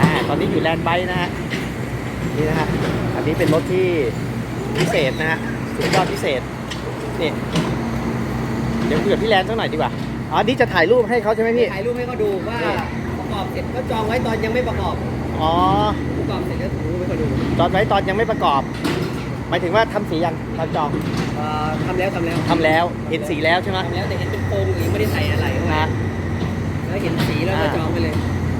อ่าตอนนี้อยู่แลนด์ไบค์นะฮะนี่นะฮะอันนี้เป็นรถที่พิเศษนะฮะสุดยอดพิเศษนี่เดี๋ยวคุยกับพี่แลนด์สักหน่อยดีกว่าอ๋อนี่จะถ่ายรูปให้เขาใช่ไหมพี่ ถ่ายรูปให้เขาดูว่านี่ประกอบเสร็จก็จองไว้ตอนยังไม่ประกอบอ๋อประกอบเสร็จแล้วถ่ายรูปให้เขาดูจอดไว้ตอนยังไม่ประกอบ หมายถึงว่าทำสียังตอนจองเอ่อทำแล้วทำแล้วทำแล้วเห็นสีแล้วใช่ไหม ทำแล้วแต่เห็นเป็นโครงอย่างนี้ไม่ได้ใส่อะไรเข้าไปนะแล้วเห็นสีแล้วก็อ่า จองไปเลย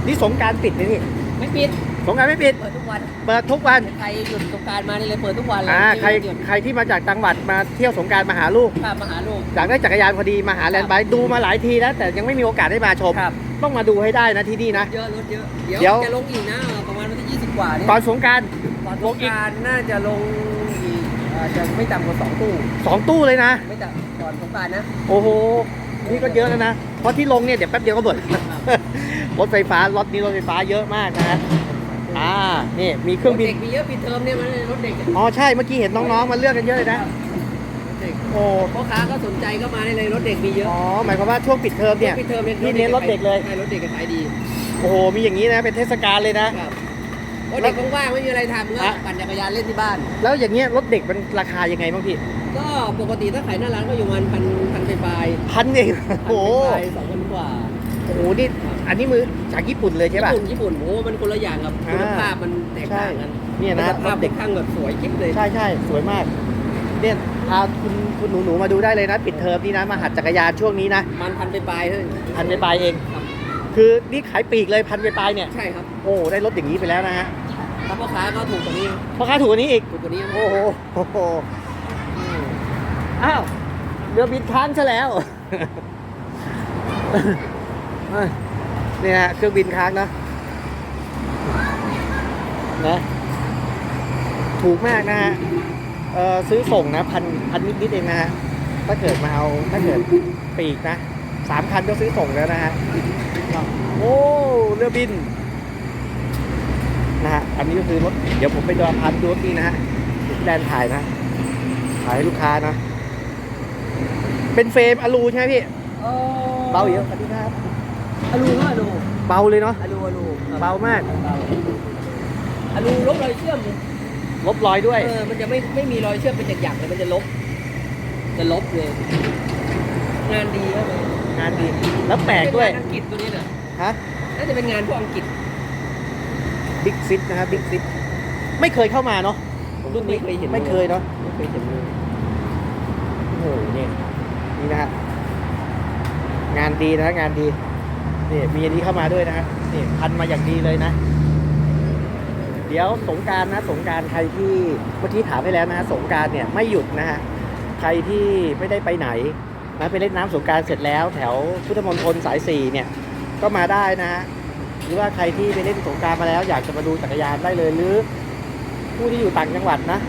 นี่สงกรารปิดไหมพี่ ไม่ปิดสงกรารไม่ปิด เปิดทุกวันเปิดทุกวัน ใครหยุดสงกรารมานี่เลยเปิดทุกวันเลยอ่า ใคร หยุดใครที่มาจากจังหวัดมาเที่ยวสงกรารมาหาลูกข้ามมาหาลูก อยากได้จักรยานพอดีมาหาแลนด์ไบค์ดูมาหลายทีแล้ว แต่ยังไม่มีโอกาสได้มาชม ครับ ต้องมาดูให้ได้นะที่นี่นะ เยอะรถเยอะ เดี๋เดี๋ยยววจะลงอีกนะประมาณวันที่ 20 กว่าเนี่ยตอนสงกราร ตอนสงกรารน่าจะลงอีกอาจจะไม่ต่ำกว่าสองตู้ สองตู้เลยนะ ไม่ต่ำก่อนสงกรารนะ โอ้โห นี่ก็เยอะแล้วนะ เพราะที่ลงเนี่ยเดี๋ยวแป๊บเดียวก็หมด รถไฟฟ้ารถนี้รถไฟฟ้าเยอะมากนะฮะอ่านี่มีเครื่องบิน เด็กมีเยอะปิดเทอมเนี่ยมันรถเด็กอ๋อใช่เมื่อกี้เห็นน้องๆมาเลือกกันเยอะเลยนะรถเด็กโอ้พ่อค้าก็สนใจก็มาได้เลยรถเด็กมีเยอะอ๋อหมายความว่าช่วงปิดเทอมเนี่ย ปิดเทอมเนี่ยนี่เน้นรถเด็กเลย ใช่รถเด็กก็ขายดีโอ้โหมีอย่างนี้นะเป็นเทศกาลเลยนะ ครับรถเด็กว่างๆไม่มีอะไรทำก็อะ ปั่นจักรยานเล่นที่บ้าน แล้วอย่างเงี้ยรถเด็กมันราคายังไงบ้างพี่ก็ปกติถ้าขายหน้าร้านก็อยู่ประมาณพันพันปลายพันเองๆโอ้โห พันปลายๆสองพันกว่าโอ้โหนี่อันนี้มือจากญี่ปุ่นเลยใช่ญี่ป่ะ ปุ่นญี่ปุ่นโอ้มันคนละอย่างครับอ่าคุณภาพมันแตกต่างกันเนี่ยนะภาพรถเด็เด็กกข้างแบบสวยกิ๊บเลย ใช่ใช่สวยมากเนี่ยพาคุณคุณหนูหนูๆมาดูได้เลยนะ ปิดเทอมนี่นะ มาหัดจักรยานช่วงนี้นะ มันพันปลายๆเฮ้ยพันไปปลายเอง ครับคือนี่ขายปลีกเลยพันไปปลายเนี่ย ใช่ครับโอ้ได้รถอย่างนี้ไปแล้วนะฮะถ้าพ่อค้าก็ถูกกว่านี้พ่อค้าถูกกว่านี้อีก ถูกกว่านี้โอ้โหโอ้โหอืมอ้าวเรือบินค้างซะแล้วเอ้ย นี่ฮะเครื่องบินค้างนะนะถูกมากนะฮะเอ่อซื้อส่งนะพันพันนิดนิดๆเองนะฮะถ้าเกิดมาเอาถ้าเกิดปีกนะสามคันก็ซื้อส่งแล้วนะฮะโอ้เรือบินนะฮะอันนี้ก็คือรถเดี๋ยวผมไปดูพันดูรถนี้นะฮะที่แดนถ่ายนะถ่ายให้ลูกค้านะ เป็นเฟรมอลูใช่ไหมพี่เบาเยอะสวัสดีครับ อลูก็อลูเบาเลยเนาะอลูอลูครับเบามากเบาอลูลบรอยเชื่อมเลยลบรอยด้วยเออมันจะไม่ไม่มีรอยเชื่อมเป็นหยักๆเลยมันจะลบ จะลบเลย งานดีครับงานดี แล้วแปลกด้วยเป็นงานอังกฤษตัวนี้น่ะฮะน่าจะเป็นงานพวกอังกฤษบิ๊กซิตนะครับบิ๊กซิตไม่เคยเข้ามาเนาะรุ่นนี้เคยเห็นไม่เคยเนาะไม่เคยเห็นเลยโอ้โหนี่นี่นะฮะงานดีนะฮะงานดี นี่มีอันนี้เข้ามาด้วยนะฮะนี่พันมาอย่างดีเลยนะ เดี๋ยวสงการนะ สงการใครที่เมื่อกี้ถามไปแล้วนะฮะสงการเนี่ยไม่หยุดนะฮะใครที่ไม่ได้ไปไหนนะไปเล่นน้ำสงการเสร็จแล้ว แถวพุทธมณฑลสายสี่เนี่ย ก็มาได้นะฮะหรือว่าใครที่ไปเล่นสงการมาแล้ว อยากจะมาดูจักรยานได้เลยหรือผู้ที่อยู่ต่างจังหวัดนะ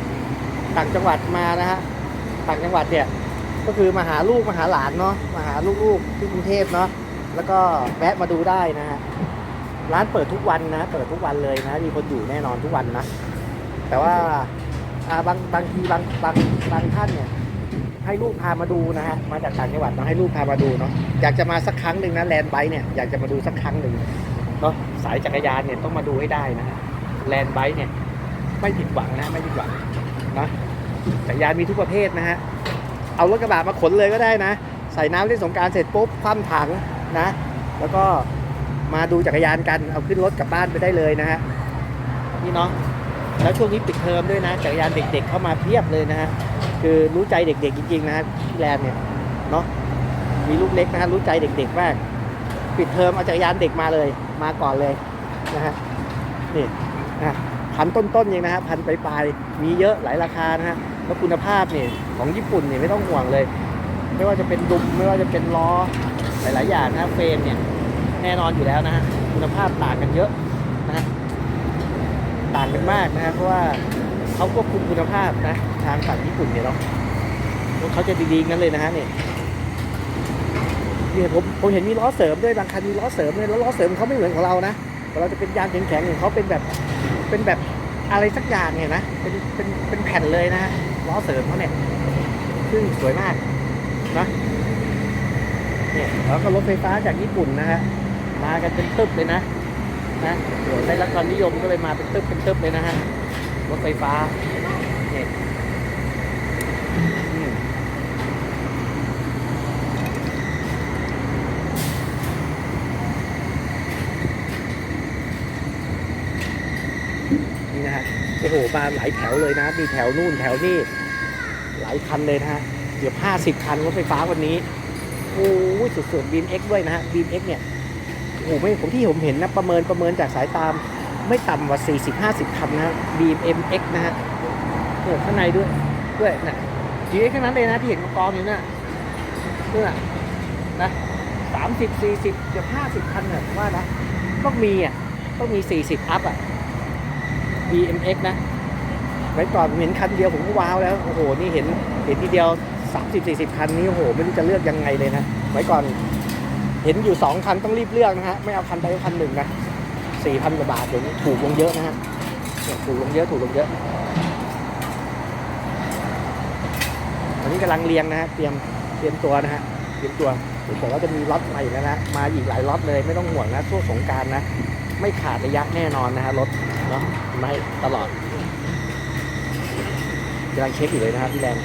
ต่างจังหวัดมานะฮะต่างจังหวัดเนี่ยก็คือมาหาลูกมาหาหลานเนาะมาหาลูกๆที่กรุงเทพเนาะ แล้วก็แวะมาดูได้นะฮะร้านเปิดทุกวันนะเปิดทุกวันเลยนะ มีคนอยู่แน่นอนทุกวันนะแต่ว่าบางบางทีบางบางบางท่านเนี่ย ให้ลูกพามาดูนะฮะมาจากต่างจังหวัดเนาะให้ลูกพามาดูเนาะอยากจะมาสักครั้งหนึ่งนะแลนไบเนี่ยอยากจะมาดูสักครั้งหนึ่งเนาะสายจักรยานเนี่ยต้องมาดูให้ได้นะฮะแลนไบเนี่ย ไม่ผิดหวังนะไม่ผิดหวังนะจักรยานมีทุกประเภทนะฮะเอารถกระบะมาขนเลยก็ได้นะ ใส่น้ำเล่นสงการเสร็จปุ๊บคว่ำถัง นะ แล้วก็มาดูจักรยานกันเอาขึ้นรถกลับบ้านไปได้เลยนะฮะนี่เนาะแล้วช่วงนี้ปิดเทอมด้วยนะจักรยานเด็ก ๆ เข้ามาเพียบเลยนะฮะคือรู้ใจเด็ก ๆ จริงๆนะฮะที่แลนเนี่ยเนาะมีลูกเล็กนะฮะรู้ใจเด็ก ๆ มาก ปิดเทอมเอาจักรยานเด็กมาเลย มาก่อนเลยนะฮะนี่นะพันต้นๆเองนะฮะพันปลายๆมีเยอะหลายราคานะฮะแล้วคุณภาพเนี่ยของญี่ปุ่นเนี่ยไม่ต้องห่วงเลย ไม่ว่าจะเป็นดุมไม่ว่าจะเป็นล้อ หลาย ๆ อย่างนะเฟรมเนี่ยแน่นอนอยู่แล้วนะฮะคุณภาพต่างกันเยอะนะฮะต่างกันมากนะฮะเพราะว่าเขาควบคุมคุณภาพนะทางฝั่งญี่ปุ่นเนี่ยเนาะรถเขาจะดีๆงั้นเลยนะฮะเนี่ยเนี่ยผมผมเห็นมีล้อเสริมด้วยบางคันมีล้อเสริมด้วยแล้วล้อเสริมเขาไม่เหมือนของเรานะของเราจะเป็นยางแข็งๆของเขาเป็นแบบเป็นแบบอะไรสักอย่างเนี่ยนะเป็นเป็นเป็นแผ่นเลยนะล้อเสริมเขาเนี่ยซึ่งสวยมาก แล้วก็รถไฟฟ้าจากญี่ปุ่นนะฮะมากันเป็นตึ๊บเลยนะนะเดี๋ยได้รับความนิยมก็เลยมาเป็นตึ๊บเป็นตึ๊บเลยนะฮะรถไฟฟ้าเนี่ยนี่นะฮะโอ้โหมาหลายแถวเลยนะ มีแถวนู่นแถวนี่หลายคันเลยนะฮะเกือบห้าสิบคันรถไฟฟ้าวันนี้โอ้ ยสุดๆบีมเอ็กด้วยนะฮะบีมเอ็กเนี่ยโอ้หไม่ผมที่ผมเห็นนะประเมินประเมินจากสายตามไม่ต่ำกว่า 40-50 คันนะฮะ BMX นะฮะเปิดข้างในด้วยด้วยนะ GX แค่นั้นเลยนะที่เห็นกองอยู่น่ะนู่นะน่ะนะ30 40เกือบ50คันเนี่ยผมว่านะต้องมีอะต้องมี40อัพอะ BMX นะไว้ก่อนผมเห็นคันเดียวผมก็ว้าวแล้ว โอ้โห นี่เห็นเห็นทีเดียว 30-40 คันนี้โอ้โหไม่รู้จะเลือกยังไงเลยนะไว้ก่อนเห็นอยู่สองคันต้องรีบเลือกนะฮะไม่เอาคันใดคันหนึ่งนะสี่พันกว่าบาทเดี๋ยวนี้ถูกลงเยอะนะฮะถูกลงเยอะถูกลงเยอะตอนนี้กำลังเรียงนะฮะเตรียมเตรียมตัวนะฮะเตรียมตัวผมบอกว่าจะมีล็อตใหม่แล้วนะมาอีกหลายล็อตเลยไม่ต้องห่วงนะช่วงสงการนะ ไม่ขาดระยะแน่นอนนะฮะรถเนาะไม่ตลอดกำลังเช็คอยู่เลยนะฮะพี่แรง